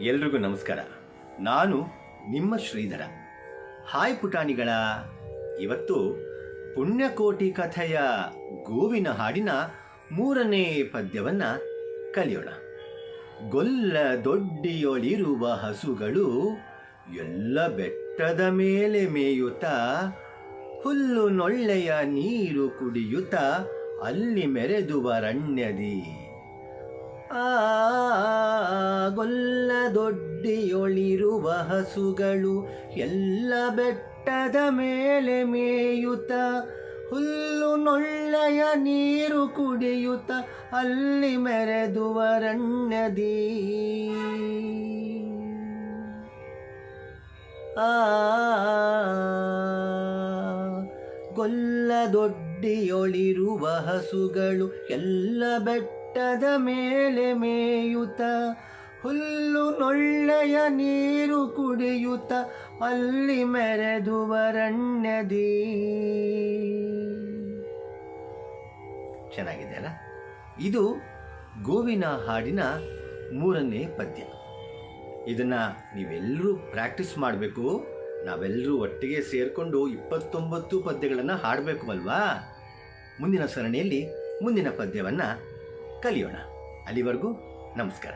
ಎಲ್ರಿಗೂ ನಮಸ್ಕಾರ ನಾನು ನಿಮ್ಮ ಶ್ರೀಧರ ಹಾಯ್ ಪುಟಾಣಿಗಳ ಇವತ್ತು ಪುಣ್ಯಕೋಟಿ ಕಥೆಯ ಗೋವಿನ ಹಾಡಿನ ಮೂರನೇ ಪದ್ಯವನ್ನ ಕಲಿಯೋಣ ಗೊಲ್ಲ ದೊಡ್ಡಿಯೊಳಿರುವ ಹಸುಗಳು ಎಲ್ಲ ಬೆಟ್ಟದ ಮೇಲೆ ಮೇಯುತ್ತಾ ಹುಲ್ಲು ನೊಳ್ಳೆಯ ನೀರು ಕುಡಿಯುತ್ತಾ ಅಲ್ಲಿ ಮೆರೆದುವರಣ್ಯದಿ ಆ ಗೊಲ್ಲ ದೊಡ್ಡಿಯೊಳಿರುವ ಹಸುಗಳು ಎಲ್ಲ ಬೆಟ್ಟದ ಮೇಲೆ ಮೇಯುತ್ತ ಹುಲ್ಲು ನೊಳ್ಳೆಯ ನೀರು ಕುಡಿಯುತ್ತ ಅಲ್ಲಿ ಮೆರೆದುವರಣ್ಯದಿ ಆ ಗೊಲ್ಲ ದೊಡ್ಡಿಯೊಳಿರುವ ಹಸುಗಳು ಎಲ್ಲ ಬೆಟ್ಟದ ಮೇಲೆ ಮೇಯುತ್ತ ಹುಲ್ಲು ನೊಳ್ಳೆಯ ನೀರು ಕುಡಿಯುತ್ತ ಅಲ್ಲಿ ಮೆರೆದುವರಣ್ಯದಿ ಚೆನ್ನಾಗಿದೆ ಅಲ್ಲ ಇದು ಗೋವಿನ ಹಾಡಿನ ಮೂರನೇ ಪದ್ಯ. ಇದನ್ನ ನೀವೆಲ್ಲರೂ ಪ್ರಾಕ್ಟೀಸ್ ಮಾಡಬೇಕು. ನಾವೆಲ್ಲರೂ ಒಟ್ಟಿಗೆ ಸೇರಿಕೊಂಡು ಇಪ್ಪತ್ತೊಂಬತ್ತು ಪದ್ಯಗಳನ್ನು ಹಾಡಬೇಕು ಅಲ್ವಾ? ಮುಂದಿನ ಸರಣಿಯಲ್ಲಿ ಮುಂದಿನ ಪದ್ಯವನ್ನು ಕಲಿಯೋಣ. ಅಲ್ಲಿವರೆಗೂ ನಮಸ್ಕಾರ.